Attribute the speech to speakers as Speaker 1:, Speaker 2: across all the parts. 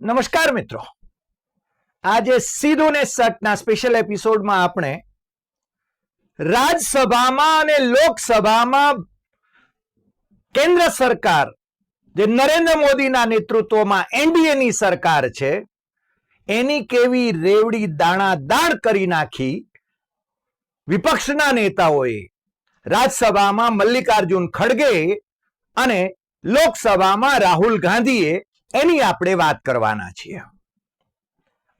Speaker 1: નમસ્કાર મિત્રો. આજે સીધું ને સટના સ્પેશિયલ એપિસોડમાં આપણે રાજ્યસભામાં અને લોકસભામાં કેન્દ્ર સરકાર, જે નરેન્દ્ર મોદીના નેતૃત્વમાં એનડીએની સરકાર છે, એની કેવી રેવડી દાણા દાણ કરી નાખી વિપક્ષના નેતાઓએ રાજ્યસભામાં મલ્લિકાર્જુન ખડગે અને લોકસભામાં રાહુલ ગાંધીએ એની આપણે વાત કરવાના છીએ.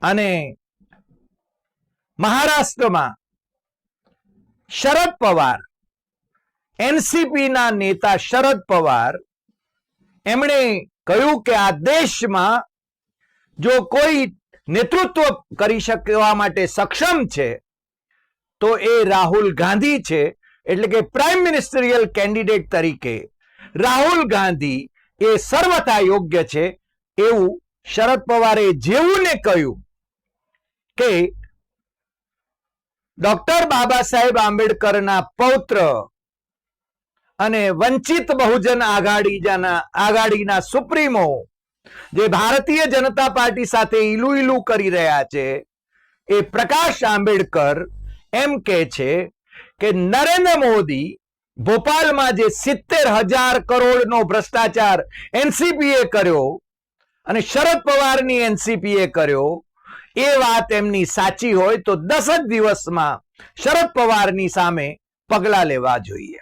Speaker 1: અને મહારાષ્ટ્રમાં શરદ પવાર એનસીપી ના નેતા શરદ પવાર, એમણે કહ્યું કે આ દેશમાં જો કોઈ નેતૃત્વ કરી શકવા માટે સક્ષમ છે, તો એ રાહુલ ગાંધી છે. એટલે કે પ્રાઇમ મિનિસ્ટરિયલ કેન્ડિડેટ તરીકે રાહુલ ગાંધી એ સર્વથા યોગ્ય છે. એવું શરદ પવારે જેવું ને કહ્યું કે ડોક્ટર બાબા સાહેબ આંબેડકરના પૌત્ર અને વંચિત બહુજન આઘાડીના આઘાડીના સુપ્રીમો જે ભારતીય જનતા પાર્ટી સાથે ઈલુ ઈલુ કરી રહ્યા છે, એ પ્રકાશ આંબેડકર એમ કે છે કે નરેન્દ્ર મોદી ભોપાલમાં જે સિત્તેર હજાર કરોડનો ભ્રષ્ટાચાર એનસીપીએ કર્યો અને શરદ પવારની એનસીપીએ કર્યો. એ વાત એમની સાચી હોય તો દસ જ દિવસમાં શરદ પવારની સામે પગલા લેવા જોઈએ.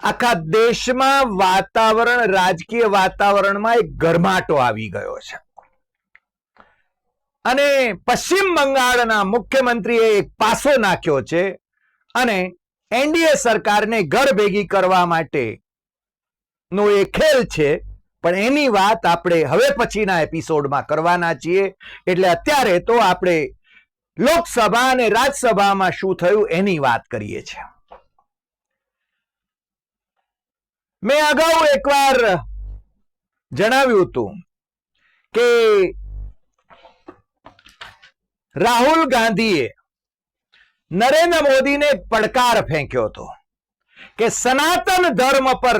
Speaker 1: આખા દેશમાં વાતાવરણ, રાજકીય વાતાવરણમાં એક ગરમાટો આવી ગયો છે. અને પશ્ચિમ બંગાળના મુખ્યમંત્રીએ એક પાસો નાખ્યો છે અને એનડીએ સરકારને ઘર ભેગી કરવા માટે નો એ ખેલ છે પણ એની વાત આપણે હવે પછીના એપિસોડમાં કરવાના છીએ. એટલે અત્યારે તો આપણે લોકસભા અને રાજ્યસભામાં શું થયું એની વાત કરીએ છીએ. મેં અગાઉ એકવાર જણાવ્યું હતું કે રાહુલ ગાંધીએ નરેન્દ્ર મોદીને પડકાર ફેંક્યો હતો કે સનાતન ધર્મ પર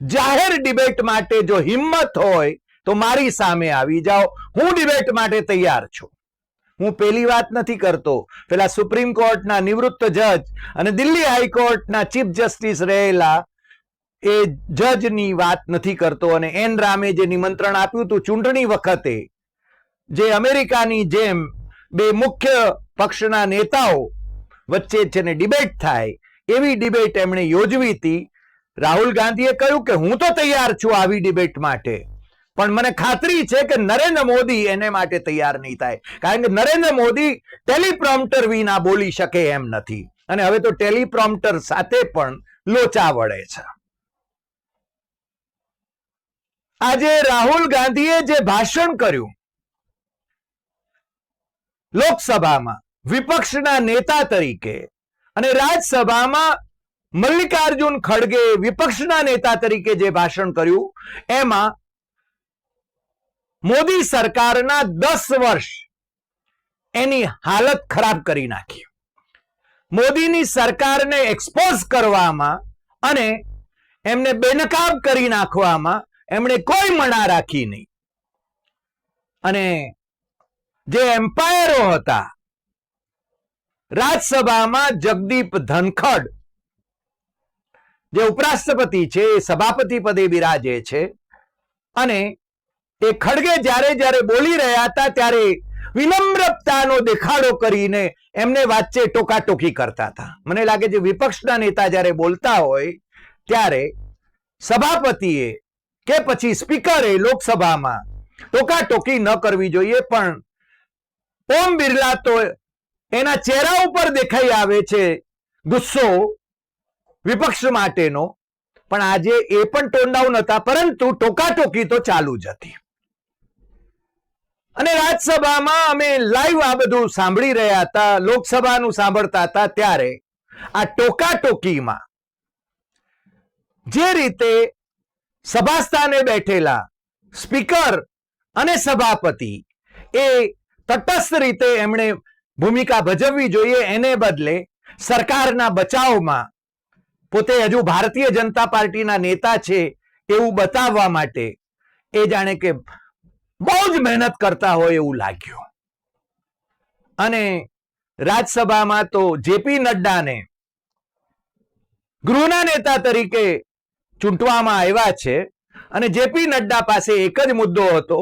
Speaker 1: જાહેર ડિબેટ માટે જો હિંમત હોય, તો મારી સામે આવી જાઓ. હું ડિબેટ માટે તૈયાર છું. હું પેલી વાત નથી કરતો. પેલા સુપ્રીમ કોર્ટના નિવૃત્ત જજ અને દિલ્હી હાઈકોર્ટના ચીફ જસ્ટિસ રહેલા એ જજની વાત નથી કરતો અને એન રામે જે નિમંત્રણ આપ્યું હતું ચૂંટણી વખતે, જે અમેરિકાની જેમ બે મુખ્ય પક્ષના નેતાઓ વચ્ચે છે ને ડિબેટ થાય, એવી ડિબેટ એમણે યોજવી હતી. રાહુલ ગાંધીએ કહ્યું કે હું તો તૈયાર છું આવી ડિબેટ માટે. પણ મને ખાતરી છે કે નરેન્દ્ર મોદી એને માટે તૈયાર નહીં થાય. કારણ કે નરેન્દ્ર મોદી ટેલિપ્રોમ્પ્ટર વિના બોલી શકે એમ નથી. અને હવે તો ટેલિપ્રોમ્પ્ટર સાથે પણ લોચા વળે છે. આજે રાહુલ ગાંધીએ જે ભાષણ કર્યું, લોકસભામાં વિપક્ષના નેતા તરીકે અને રાજ્યસભામાં મલ્લિકાર્જુન ખડગે વિપક્ષના નેતા તરીકે જે ભાષણ કર્યું, એમાં મોદી સરકારના દસ વર્ષ એની હાલત ખરાબ કરી નાખી. મોદીની સરકારને એક્સપોઝ કરવામાં અને એમને બેનકાબ કરી નાખવામાં એમણે કોઈ મના રાખી નહીં. અને જે એમ્પાયરો હતા, રાજ્યસભામાં જગદીપ ધનખડ જે ઉપરાષ્ટ્રપતિ છે, એ સભાપતિ પદે બિરાજે છે. અને એ ખડગે જ્યારે જ્યારે બોલી રહ્યા હતા, ત્યારે વિનમ્રતાનો દેખાડો કરીને એમને વાચ્ચે ટોકાટોકી કરતા હતા. મને લાગે છે, વિપક્ષના નેતા જ્યારે બોલતા હોય, ત્યારે સભાપતિએ કે પછી સ્પીકરે લોકસભામાં ટોકાટોકી ન કરવી જોઈએ, પણ ઓમ બિરલા તો એના ચહેરા ઉપર દેખાઈ આવે છે ગુસ્સો વિપક્ષ માટેનો. પણ આજે એ પણ ટોન ડાઉન હતા પરંતુ ટોકાટોકી તો ચાલુ જ હતી. અને રાજ્યસભામાં અમે લાઈવ આ બધું સાંભળી રહ્યા હતા, લોકસભાનું સાંભળતા હતા ત્યારે. આ ટોકાટોકીમાં જે રીતે સભાસ્થાને બેઠેલા સ્પીકર અને સભાપતિ એ તટસ્થ રીતે એમણે ભૂમિકા ભજવવી જોઈએ, એને બદલે સરકારના બચાવમાં પોતે હજુ ભારતીય જનતા પાર્ટીના નેતા છે એવું બતાવવા માટે એ જાણે કે બહુ જ મહેનત કરતા હોય એવું લાગ્યું. અને રાજ્યસભામાં તો જેપી નડ્ડાને ગૃહના નેતા તરીકે ચૂંટવામાં આવ્યા છે અને જેપી નડ્ડા પાસે એક જ મુદ્દો હતો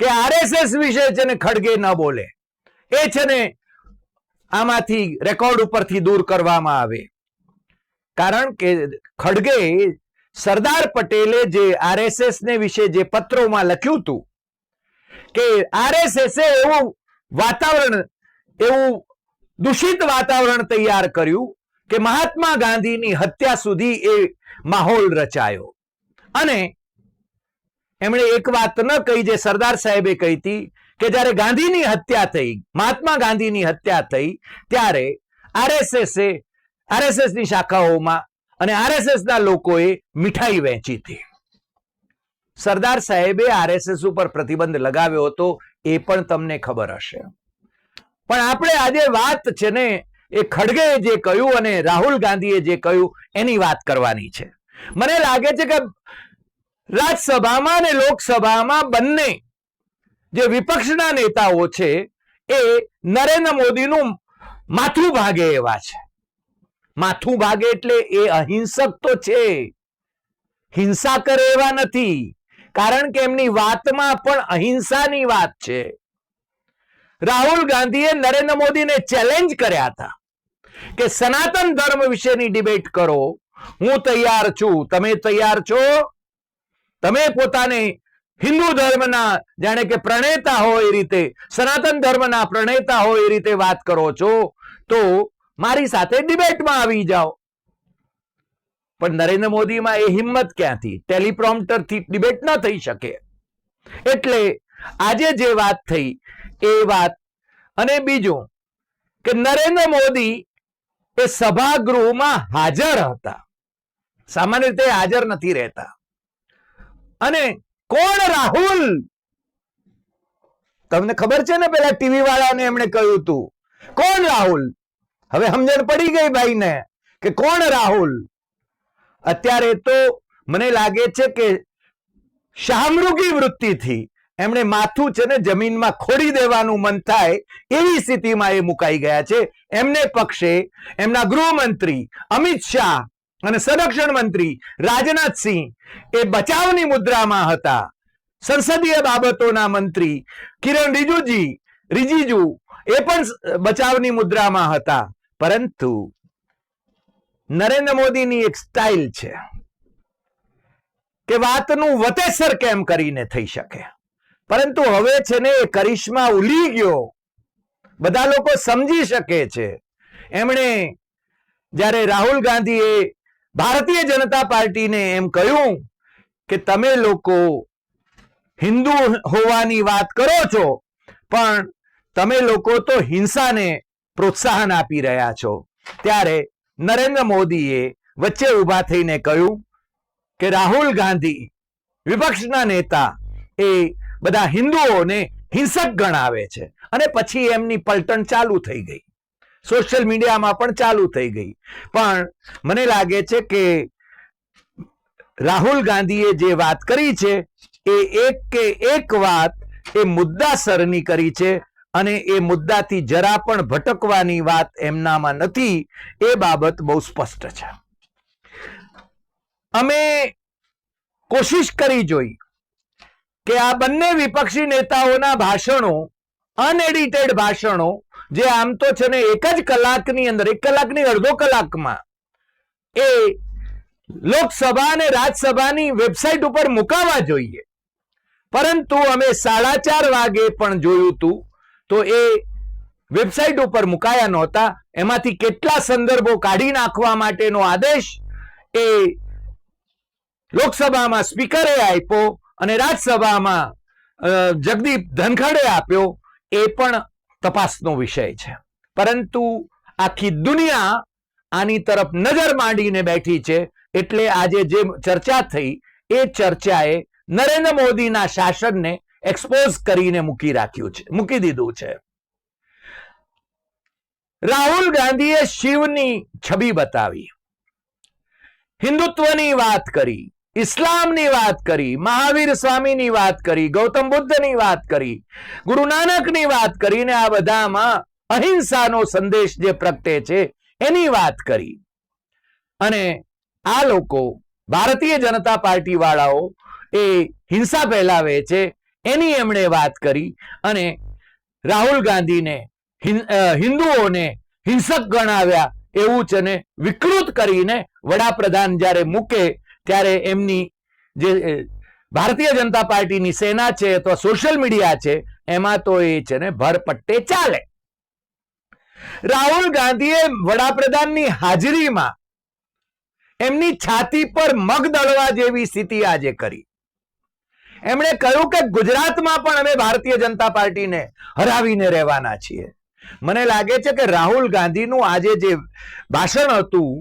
Speaker 1: કે આરએસએસ વિશે છે ને ખડગે ન બોલે. એ છે ને આમાંથી રેકોર્ડ ઉપરથી દૂર કરવામાં આવે. કારણ કે ખડગે સરદાર પટેલે જે આરએસએસ ને વિશે જે પત્રોમાં લખ્યું હતું કે આરએસએસ એવું વાતાવરણ, એવું દૂષિત વાતાવરણ તૈયાર કર્યું કે મહાત્મા ગાંધીની હત્યા સુધી એ માહોલ રચાયો. અને એમણે એક વાત ન કહી જે સરદાર સાહેબે કહી હતી કે જ્યારે ગાંધીની હત્યા થઈ, મહાત્મા ગાંધીની હત્યા થઈ, ત્યારે આરએસએસ આરએસએસની શાખાઓમાં અને આરએસએસ ના લોકોએ મીઠાઈ વહેંચી હતી. સરદાર સાહેબે આરએસએસ ઉપર પ્રતિબંધ લગાવ્યો હતો, એ પણ તમને ખબર હશે. પણ આપણે આજે વાત છે ને, એ ખડગે જે કહ્યું અને રાહુલ ગાંધીએ જે કહ્યું, એની વાત કરવાની છે. મને લાગે છે કે રાજ્યસભામાં અને લોકસભામાં બંને જે વિપક્ષના નેતાઓ છે, એ નરેન્દ્ર મોદીનું માથું ભાગે એવા છે. માથું ભાગે એટલે એ અહિંસક તો છે. હિંસા કરે એવા નથી, કારણ કે એમની વાતમાં પણ અહિંસાની વાત છે. રાહુલ ગાંધીએ નરેન્દ્ર મોદીને ચેલેન્જ કર્યા હતા કે સનાતન ધર્મ વિશેની ડિબેટ કરો. હું તૈયાર છું. તમે તૈયાર છો? તમે પોતાને હિન્દુ ધર્મના, જાણે કે પ્રણેતા હોય એ રીતે, સનાતન ધર્મના પ્રણેતા હોય એ રીતે વાત કરો છો? તો મારી સાથે ડિબેટમાં આવી જાઓ. પણ નરેન્દ્ર મોદીમાં એ હિંમત ક્યાંથી? ટેલિપ્રોમ્પ્ટરથી ડિબેટ ન થઈ શકે. એટલે આજે જે વાત થઈ, એ વાત અને બીજું કે નરેન્દ્ર મોદી એ સભાગૃહમાં હાજર હતા. સામાન્ય રીતે હાજર નથી રહેતા. અને કોણ રાહુલ? તમને ખબર છે ને પેલા ટીવી વાળાને એમણે કહ્યું હતું. કોણ રાહુલ? હવે સમજણ પડી ગઈ ભાઈને કે કોણ રાહુલ? અત્યારે તો મને લાગે છે કે શાહમૃગી વૃત્તિથી એમણે માથું છે ને જમીનમાં ખોડી દેવાનું મન થાય એવી સ્થિતિમાં એ મુકાઈ ગયા છે. એમને પક્ષે એમના ગૃહમંત્રી અમિત શાહ અને સંરક્ષણ મંત્રી રાજનાથસિંહ એ બચાવની મુદ્રામાં હતા. સંસદીય બાબતોના મંત્રી કિરણ રિજુજી, રિજિજુ એ પણ બચાવની મુદ્રામાં હતા. પરંતુ નરેન્દ્ર મોદીની એક સ્ટાઇલ છે કે વાતનું વતેસર કેમ કરીને થઈ શકે? પરંતુ હવે છે ને એ કરિશ્મા ઉલી ગયો. બધા લોકો સમજી શકે છે. એમણે જ્યારે રાહુલ ગાંધીએ ભારતીય જનતા પાર્ટીને એમ કહ્યું કે તમે લોકો હિન્દુ હોવાની વાત કરો છો, પણ તમે લોકો તો હિંસાને પ્રોત્સાહન આપી રહ્યા છો. ત્યારે નરેન્દ્ર મોદીએ વચ્ચે ઊભા થઈને કહ્યું કે રાહુલ ગાંધી વિપક્ષના નેતા એ બધા હિન્દુઓને હિંસક ગણાવે છે અને પછી એમની પલટણ ચાલુ થઈ ગઈ. સોશિયલ મીડિયામાં પણ ચાલુ થઈ ગઈ. પણ મને લાગે છે કે રાહુલ ગાંધીએ જે વાત કરી છે એ એક કે એક વાત એ મુદ્દાસરની કરી છે અને એ મુદ્દાથી જરા પણ ભટકવાની વાત એમનામાં નથી, એ બાબત બહુ સ્પષ્ટ છે. અમે કોશિશ કરી જોઈ કે આ બંને વિપક્ષી નેતાઓના ભાષણો, અનએડિટેડ ભાષણો, જે આમ તો છે ને એક જ કલાકની અંદર, એક કલાકની અડધો કલાકમાં, એ લોકસભા અને રાજ્યસભાની વેબસાઇટ ઉપર મુકાવા જોઈએ. પરંતુ અમે સાડા ચાર વાગે પણ જોયું હતું તો એ વેબસાઇટ ઉપર મુકાયા નહોતા. એમાંથી કેટલા સંદર્ભો કાઢી નાખવા માટેનો આદેશ એ લોકસભામાં સ્પીકરે આપ્યો અને રાજ્યસભામાં જગદીપ ધનખડે આપ્યો. એ પણ તપાસનો વિષય છે. પરંતુ આખી દુનિયા આની તરફ નજર માંડીને બેઠી છે. એટલે આજે જે ચર્ચા થઈ, એ ચર્ચાએ નરેન્દ્ર મોદીના શાસનને એક્સપોઝ કરીને મૂકી રાખ્યું છે, મૂકી દીધું છે. રાહુલ ગાંધીએ શિવની છબી બતાવી. હિન્દુત્વની વાત કરી, ઇસ્લામની વાત કરી, મહાવીર સ્વામીની વાત કરી, ગૌતમ બુદ્ધની વાત કરી, ગુરુ નાનકની વાત કરીને આ બધામાં અહિંસાનો સંદેશ જે પ્રગટે છે એની વાત કરી. અને આ લોકો ભારતીય જનતા પાર્ટી વાળાઓ એ હિંસા ફેલાવે છે એની એમણે વાત કરી અને રાહુલ ગાંધીને હિન્દુઓને હિંસક ગણાવ્યા એવું જ અને વિકૃત કરીને વડાપ્રધાન જ્યારે મૂકે ત્યારે એમની જે ભારતીય જનતા પાર્ટીની સેના છે અથવા સોશિયલ મીડિયા છે એમાં તો એ છે ને ભરપટ્ટે ચાલે. રાહુલ ગાંધીએ વડાપ્રધાનની હાજરીમાં એમની છાતી પર મગ દળવા જેવી સ્થિતિ આજે કરી. એમણે કહ્યું કે ગુજરાતમાં પણ અમે ભારતીય જનતા પાર્ટીને હરાવીને રહેવાના છીએ. મને લાગે છે કે રાહુલ ગાંધીનું આજે જે ભાષણ હતું,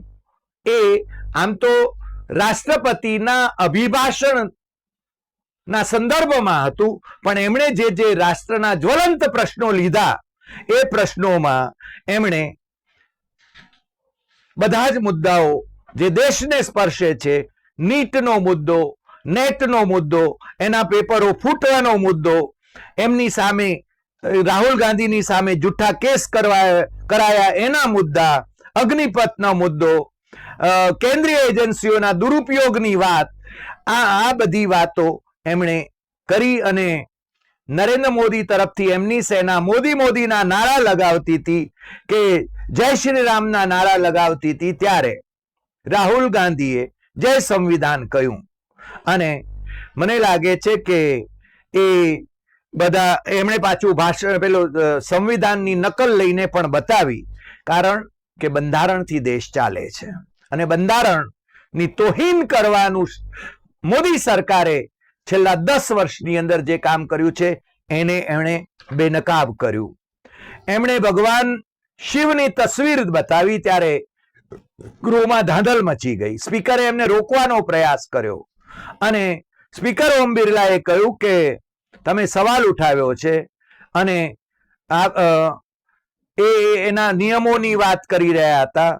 Speaker 1: એ આમ તો રાષ્ટ્રપતિના અભિભાષણ ના સંદર્ભમાં હતું, પણ એમણે જે જે રાષ્ટ્રના જ્વલંત પ્રશ્નો લીધા, એ પ્રશ્નોમાં એમણે બધા જ મુદ્દાઓ જે દેશને સ્પર્શે છે, નીટનો મુદ્દો નેટનો મુદ્દો, એના પેપરો ફૂટવાનો મુદ્દો, એમની સામે રાહુલ ગાંધીની સામે જૂઠા કેસ કરવા, કરાયા એના મુદ્દા, અગ્નિપથનો મુદ્દો કેન્દ્રીય એજન્સીઓના દુરુપયોગની વાત, આ આ બધી વાતો એમણે કરી અને નરેન્દ્ર મોદી તરફથી એમની સેના મોદી મોદીના નારા લગાવતી હતી કે જય શ્રી રામના નારા લગાવતી હતી ત્યારે રાહુલ ગાંધીએ જય સંવિધાન કહ્યું. અને મને લાગે છે કે એ બધા એમણે પાછું ભાષણ પેલું સંવિધાનની નકલ લઈને પણ બતાવી. કારણ કે બંધારણથી દેશ ચાલે છે. અને બંધારણની તોહીન કરવાનું મોદી સરકારે છેલ્લા દસ વર્ષની અંદર જે કામ કર્યું છે, એને એમણે બેનકાબ કર્યું. એમણે ભગવાન શિવની તસવીર બતાવી ત્યારે ગૃહમાં ધાંધલ મચી ગઈ. સ્પીકરે એમને રોકવાનો પ્રયાસ કર્યો. અને સ્પીકર ઓમ બિરલાએ કહ્યું કે તમે સવાલ ઉઠાવ્યો છે અને આ એ એના નિયમોની વાત કરી રહ્યા હતા.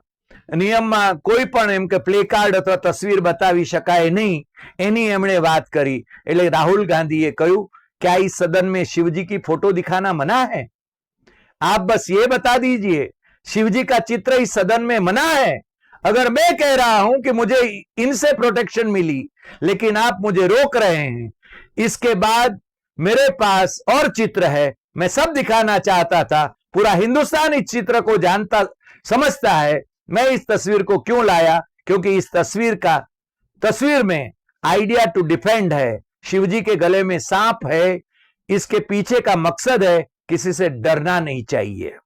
Speaker 1: નિયમમાં કોઈ પણ એમ કે પ્લે કાર્ડ અથવા તસવીર બતાવી શકાય નહીં, એની એમણે વાત કરી. એટલે રાહુલ ગાંધીએ કહ્યું क्या इस सदन में शिवजी की फोटो दिखाना मना है आप बस ये बता दीजिए शिवजी का चित्र इस सदन में मना है अगर मैं कह रहा हूं कि मुझे इनसे प्रोटेक्शन लेकिन आप मुझे रोक रहे हैं इसके बाद मेरे पास और चित्र है मैं सब दिखाना चाहता था पूरा हिंदुस्तान इस चित्र को जानता समझता है मैं इस तस्वीर को क्यों लाया क्योंकि इस तस्वीर का तस्वीर में आइडिया टू डिफेंड है शिव जी के गले में सांप है इसके पीछे का मकसद है किसी से डरना नहीं चाहिए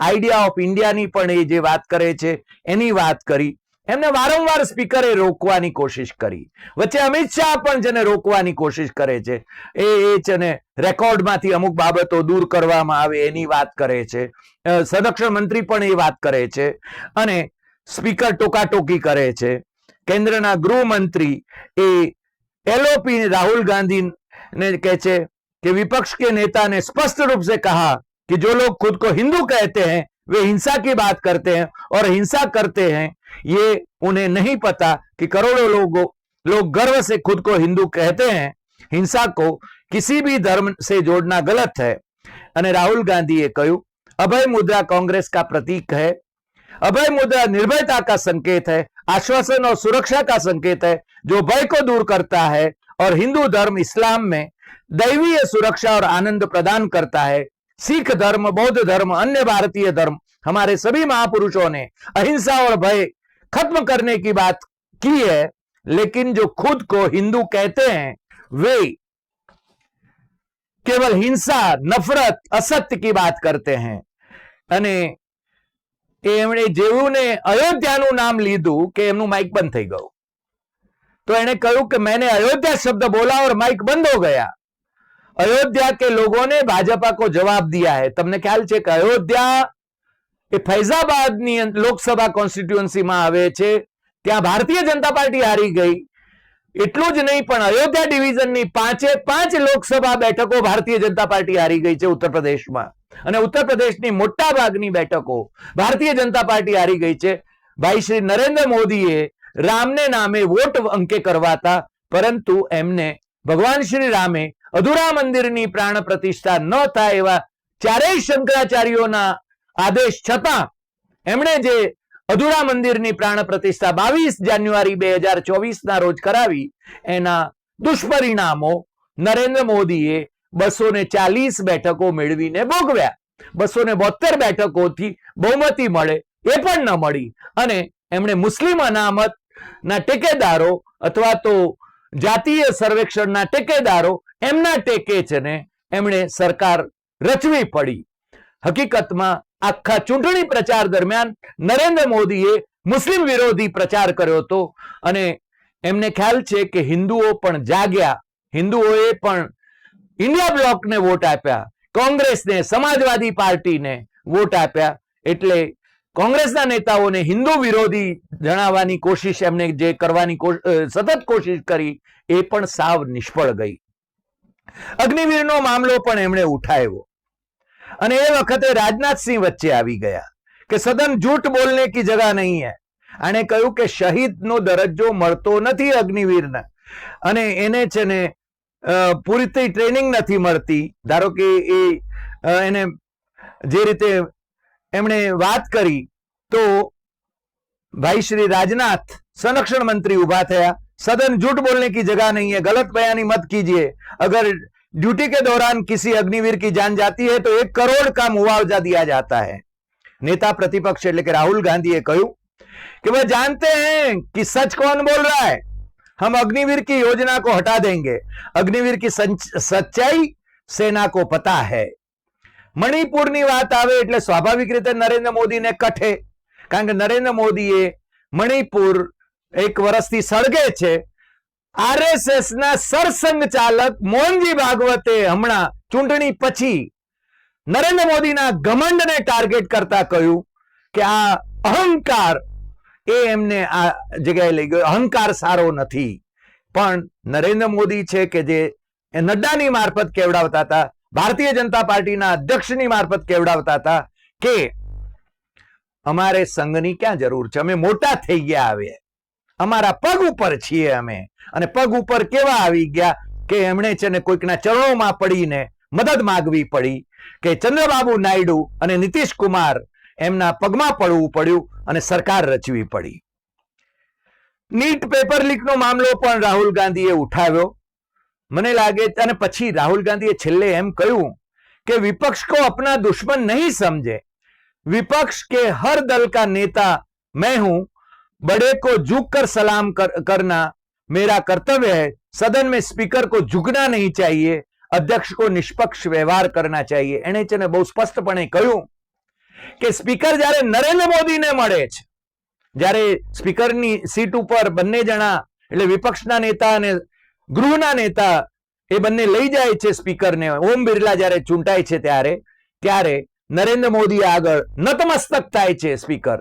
Speaker 1: આઈડિયા ઓફ ઇન્ડિયાની પણ એ જે વાત કરે છે એની વાત કરી એમને વારંવાર સ્પીકરે રોકવાની કોશિશ કરી વચ્ચે અમિત શાહ પણ જેને રોકવાની કોશિશ કરે છે એ એ છે ને રેકોર્ડમાંથી અમુક બાબતો દૂર કરવામાં આવે એની વાત કરે છે અ, સંરક્ષણ મંત્રી પણ એ વાત કરે છે અને સ્પીકર ટોકાટોકી કરે છે કેન્દ્રના ગૃહમંત્રી એ एलओपी राहुल गांधी ने कहते कि विपक्ष के नेता ने स्पष्ट रूप से कहा कि जो लोग खुद को हिंदू कहते हैं वे हिंसा की बात करते हैं और हिंसा करते हैं ये उन्हें नहीं पता कि करोड़ों लोगों, लोग गर्व से खुद को हिंदू कहते हैं, हिंसा को किसी भी धर्म से जोड़ना गलत है। राहुल गांधी ये कहू अभय मुद्रा कांग्रेस का प्रतीक है, अभय मुद्रा निर्भयता का संकेत है, आश्वासन और सुरक्षा का संकेत है, जो भय को दूर करता है और हिंदू धर्म इस्लाम में दैवीय सुरक्षा और आनंद प्रदान करता है। सिख धर्म, बौद्ध धर्म, अन्य भारतीय धर्म, हमारे सभी महापुरुषों ने अहिंसा और भय खत्म करने की बात की है लेकिन जो खुद को हिंदू कहते हैं वे केवल हिंसा नफरत असत्य की बात करते हैं અને એ એમણે જેવું ને અયોધ્યાનું નામ લીધું કે એમનું માઇક બંધ થઈ ગયું तो एने कहूं कि मैंने अयोध्या शब्द बोला और माइक बंद हो गया अयोध्या के लोगों ने भाजपा को जवाब दिया है તમને ખ્યાલ છે કે અયોધ્યા એ ફૈઝાબાદની લોકસભા કોન્સ્ટિટ્યુઅન્સીમાં આવે છે, ત્યાં ભારતીય જનતા પાર્ટી હારી ગઈ. એટલું જ નહીં, પણ અયોધ્યા ડિવિઝનની પાંચે પાંચ લોકસભા બેઠકો ભારતીય જનતા પાર્ટી હારી ગઈ છે ઉત્તર પ્રદેશમાં. અને ઉત્તર પ્રદેશની મોટા ભાગની બેઠકો ભારતીય જનતા પાર્ટી હારી ગઈ છે. ભાઈ શ્રી નરેન્દ્ર મોદીએ રામને નામે વોટ અંકે કરવાતા, પરંતુ એમને ભગવાન શ્રી રામે અધૂરા મંદિરની પ્રાણ પ્રતિષ્ઠા ન થાય એવા ચારેય શંકરાચાર્યોના આદેશ છતાં એમણે જે અધુરા મંદિરની પ્રાણ પ્રતિષ્ઠા બાવીસ જાન્યુઆરી બે હજાર ચોવીસના રોજ કરાવી, એના દુષ્પરિણામો નરેન્દ્ર મોદીએ બસો ને ચાલીસ બેઠકો મેળવીને ભોગવ્યા. બસો ને બોતેર બેઠકોથી બહુમતી મળે એ પણ ન મળી. અને એમણે મુસ્લિમ અનામત ના ટેકેદારો અથવા તો જાતીય સર્વેક્ષણના ટેકેદારો એમના ટેકે છે ને એમણે સરકાર રચવી પડી. હકીકતમાં આખા ચૂંટણી પ્રચાર દરમિયાન નરેન્દ્ર મોદીએ મુસ્લિમ વિરોધી પ્રચાર કર્યો હતો. અને એમને ખ્યાલ છે કે હિન્દુઓ પણ જાગ્યા. હિન્દુઓએ પણ ઇન્ડિયા બ્લોકને વોટ આપ્યા. કોંગ્રેસને, સમાજવાદી પાર્ટીને વોટ આપ્યા. એટલે કોંગ્રેસના નેતાઓને હિન્દુ વિરોધી જણાવવાની કોશિશ, એમને જે કરવાની સતત કોશિશ કરી, એ પણ સાવ નિષ્ફળ ગઈ. અગ્નિવીરનો મામલો પણ એમણે ઉઠાવ્યો. અને એ વખતે રાજનાથસિંહ વચ્ચે આવી ગયા કે સદન જૂઠ બોલને કી જગા નહીં હે. આણે કહ્યું કે શહીદનો દરજ્જો મળતો નથી અગ્નિવીરને. અને એને છે ને પૂરતી ટ્રેનિંગ નથી મળતી. ધારો કે એ એને જે રીતે એમણે વાત કરી, તો ભાઈ શ્રી રાજનાથ સંરક્ષણ મંત્રી ઊભા થયા. સદન જૂઠ બોલને કી જગા નહીં હે, ગલત બયાની મત કીજીએ. અગર ड्यूटी के दौरान किसी अग्निवीर की जान जाती है तो एक करोड़ का मुआवजा दिया जाता है। नेता प्रतिपक्ष लेकर राहुल गांधी ये कहू कि वह जानते हैं कि सच कौन बोल रहा है। हम अग्निवीर की योजना को हटा देंगे। अग्निवीर की सच्चाई सेना को पता है। मणिपुर વાત આવે એટલે સ્વાભાવિક રીતે નરેન્દ્ર મોદીને કઠે કારણ કે નરેન્દ્ર મોદીએ મણિપુર એક વર્ષથી સળગે सड़गे આરએસએસ ના સરસંઘ ચાલક મોહનજી ભાગવતે હમણાં ચૂંટણી પછી નરેન્દ્ર મોદીના ઘમંડને ટાર્ગેટ કરતા કહ્યું કે આ અહંકાર એ એમને આ જગ્યાએ લઈ ગયો. અહંકાર સારો નથી. પણ નરેન્દ્ર મોદી છે કે જે નડ્ડાની મારફત કેવડાવતા હતા, ભારતીય જનતા પાર્ટીના અધ્યક્ષની મારફત કેવડાવતા હતા કે અમારે સંઘની ક્યાં જરૂર છે? અમે મોટા થઈ ગયા હવે. અમારા પગ ઉપર છીએ અમે અને પગ ઉપર કેવા આવી ગયા કે એમણે છે ને કોઈકના ચરણોમાં પડીને મદદ માગવી પડી કે ચંદ્રબાબુ નાયડુ અને નીતિશ કુમાર એમના પગમાં પડવું પડ્યું અને સરકાર રચવી પડી નીટ પેપર લીકનો મામલો પણ રાહુલ ગાંધીએ ઉઠાવ્યો મને લાગે અને પછી રાહુલ ગાંધીએ છેલ્લે એમ કહ્યું કે વિપક્ષ को अपना दुश्मन नहीं समझे विपक्ष के हर दल का नेता मैं हूं बड़े को झुक कर सलाम कर, करना मेरा कर्तव्य है सदन में स्पीकर को झुकना नहीं चाहिए अध्यक्ष को निष्पक्ष व्यवहार करना चाहिए એણે છે ને બહુ સ્પષ્ટપણે કહ્યું કે સ્પીકર જ્યારે નરેન્દ્ર મોદીને મળે છે જ્યારે સ્પીકરની સીટ ઉપર બંને જણા એટલે વિપક્ષના નેતા અને ગૃહના નેતા એ બંને લઈ જાય છે સ્પીકરને ઓમ બિરલા જ્યારે ચૂંટાય છે ત્યારે ત્યારે નરેન્દ્ર મોદી આગળ નતમસ્તક થાય છે સ્પીકર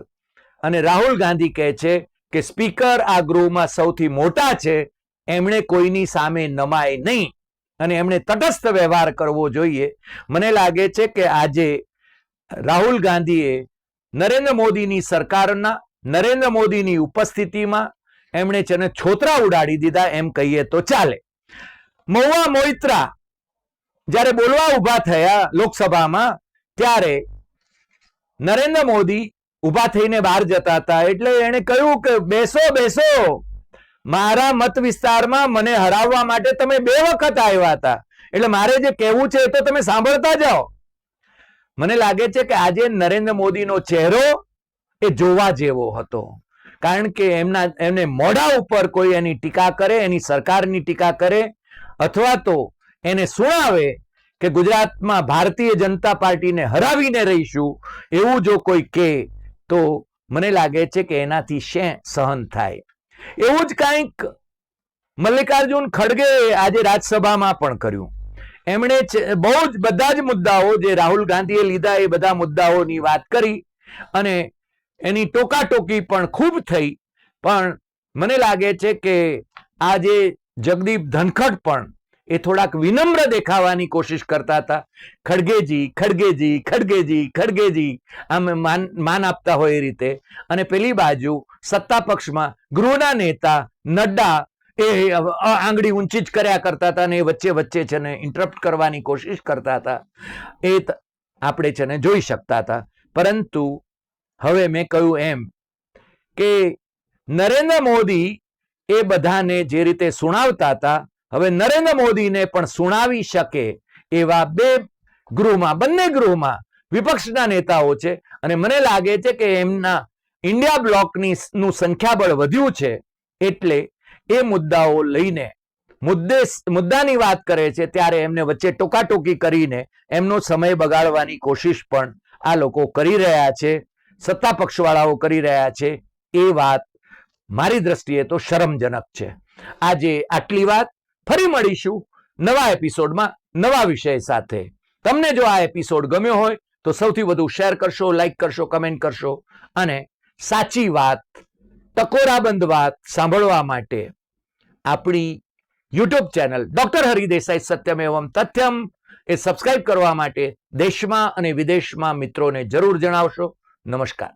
Speaker 1: અને રાહુલ ગાંધી કહે છે કે સ્પીકર આ ગૃહમાં સૌથી મોટા છે. એમણે કોઈની સામે નમાય નહીં. અને એમણે તટસ્થ વ્યવહાર કરવો જોઈએ. મને લાગે છે કે આજે રાહુલ ગાંધીએ નરેન્દ્ર મોદીની સરકારના, નરેન્દ્ર મોદીની ઉપસ્થિતિમાં એમણે છે છોતરા ઉડાડી દીધા એમ કહીએ તો ચાલે. મહુવા મોઇત્રા જ્યારે બોલવા ઊભા થયા લોકસભામાં, ત્યારે નરેન્દ્ર મોદી ઊભા થઈને બહાર જતા હતા. એટલે એણે કહ્યું કે, બેસો બેસો. મારા મત વિસ્તારમાં મને હરાવવા માટે તમે બે વખત આવ્યા હતા. એટલે મારે જે કહેવું છે એ તો તમે સાંભળતા જાઓ. મને લાગે છે કે આજે નરેન્દ્ર મોદીનો ચહેરો એ જોવા જેવો હતો. કારણ કે એમના, એમને મોઢા ઉપર કોઈ એની ટીકા કરે, એની સરકારની ટીકા કરે, અથવા તો એને સુણાવે કે ગુજરાતમાં ભારતીય જનતા પાર્ટીને હરાવીને રહીશું એવું જો કોઈ કહે તો મને લાગે છે કે એનાથી શે સહન થાય? એવું જ કંઈક મલ્લિકાર્જુન ખડગે આજે રાજ્યસભામાં પણ કર્યું. એમણે બહુ જ બધા જ મુદ્દાઓ જે રાહુલ ગાંધીએ લીધા એ બધા મુદ્દાઓની વાત કરી અને એની ટોકાટોકી પણ ખૂબ થઈ. પણ મને લાગે છે કે આજે જગદીપ ધનખડ પણ એ થોડાક વિનમ્ર દેખાવાની કોશિશ કરતા હતા. ખડગેજી ખડગેજી ખડગેજી ખડગેજી, આમ માન માન આપતા હોય એ રીતે. અને પેલી બાજુ સત્તા પક્ષમાં ગૃહના નેતા નડ્ડા એ આંગળી ઊંચી જ કર્યા કરતા હતા ને એ વચ્ચે વચ્ચે છે ને ઇન્ટરપ્ટ કરવાની કોશિશ કરતા હતા. એ આપણે છે ને જોઈ શકતા હતા. પરંતુ હવે મેં કહ્યું એમ કે નરેન્દ્ર મોદી એ બધાને જે રીતે સુણાવતા હતા હવે નરેન્દ્ર મોદીને પણ સુણાવી શકે એવા બે ગૃહમાં, બંને ગૃહમાં વિપક્ષના નેતાઓ છે. અને મને લાગે છે કે એમના ઇન્ડિયા બ્લોકની નું સંખ્યાબળ વધ્યું છે એટલે એ મુદ્દાઓ લઈને મુદ્દે મુદ્દાની વાત કરે છે ત્યારે એમને વચ્ચે ટોકાટોકી કરીને એમનો સમય બગાડવાની કોશિશ પણ આ લોકો કરી રહ્યા છે. સત્તા પક્ષવાળાઓ કરી રહ્યા છે. એ વાત મારી દ્રષ્ટિએ તો શરમજનક છે. આજે આટલી વાત. ફરી મળીશું નવા એપિસોડમાં નવા વિષય સાથે. તમને જો આ એપિસોડ ગમ્યો હોય, તો સૌથી વધુ શેર કરશો, લાઈક કરશો, કમેન્ટ કરશો અને સાચી વાત ટકોરાબંધ વાત સાંભળવા માટે આપણી યુટ્યુબ ચેનલ ડોક્ટર હરિદેસાઈ સત્યમ એવમ તથ્યમ એ સબસ્ક્રાઇબ કરવા માટે દેશમાં અને વિદેશમાં મિત્રોને જરૂર જણાવશો. નમસ્કાર.